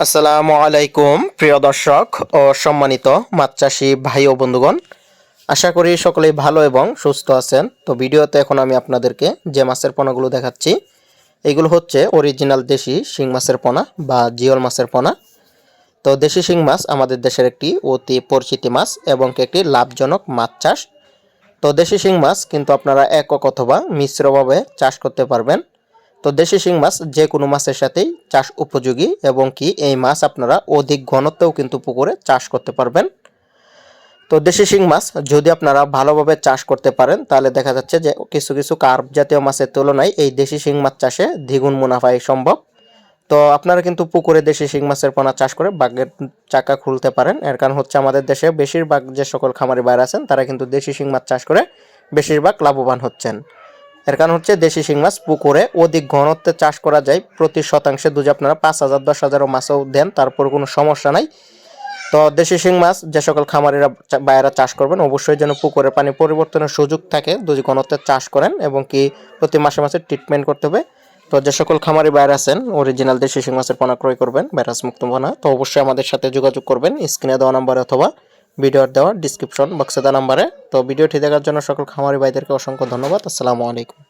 আসসালামু আলাইকুম, প্রিয় দর্শক ও সম্মানিত মাছ চাষি ভাই ও বন্ধুগণ। আশা করি সকলেই ভালো এবং সুস্থ আছেন। তো ভিডিওতে এখন আমি আপনাদেরকে যে মাছের পোনাগুলো দেখাচ্ছি, এগুলো হচ্ছে অরিজিনাল দেশি শিং মাছের পোনা বা জিওল মাছের পোনা। তো দেশি শিং মাছ আমাদের দেশের একটি অতি পরিচিতি মাছ এবং একটি লাভজনক মাছ চাষ। তো দেশি শিং মাছ কিন্তু আপনারা একক অথবা মিশ্রভাবে চাষ করতে পারবেন। তো দেশি শিং মাছ যে কোনো মাছের সাথেই চাষ উপযোগী এবং কি এই মাছ আপনারা অধিক ঘনত্বেও কিন্তু পুকুরে চাষ করতে পারবেন। তো দেশি শিং মাছ যদি আপনারা ভালোভাবে চাষ করতে পারেন, তাহলে দেখা যাচ্ছে যে কিছু কিছু কার্প জাতীয় মাছের তুলনায় এই দেশি শিং মাছ চাষে দ্বিগুণ মুনাফাই সম্ভব। তো আপনারা কিন্তু পুকুরে দেশি শিং মাছের পোনা চাষ করে বাঘের চাকা খুলতে পারেন। এর কারণ হচ্ছে আমাদের দেশে বেশিরভাগ যে সকল খামারি বাইরে আছেন, তারা কিন্তু দেশি শিং মাছ চাষ করে বেশিরভাগ লাভবান হচ্ছেন। এর কারণ হচ্ছে দেশি শিং মাছ পুকুরে অধিক ঘনত্বে চাষ করা যায়। প্রতি শতাংশে দুধ আপনারা পাঁচ হাজার, দশ হাজারও মাছও দেন, তারপর কোনো সমস্যা নাই। তো দেশি শিং মাছ যে সকল খামারিরা বাইরা চাষ করবেন, অবশ্যই যেন পুকুরের পানি পরিবর্তনের সুযোগ থাকে, দুই ঘনত্বে চাষ করেন এবং কি প্রতি মাসে মাসে ট্রিটমেন্ট করতে হবে। তো যে সকল খামারি বাইরে আছেন অরিজিনাল দেশি শিং মাছের পোনা ক্রয় করবেন, ভাইরাস মুক্ত পোনা, তো অবশ্যই আমাদের সাথে যোগাযোগ করবেন, স্ক্রিনে দেওয়া নাম্বারে অথবা ভিডিওর দেওয়া ডিসক্রিপশন বক্সে দেওয়া নাম্বারে। তো ভিডিওটি দেখার জন্য সকল খামারি ভাইদেরকে অসংখ্য ধন্যবাদ। আসসালামু আলাইকুম।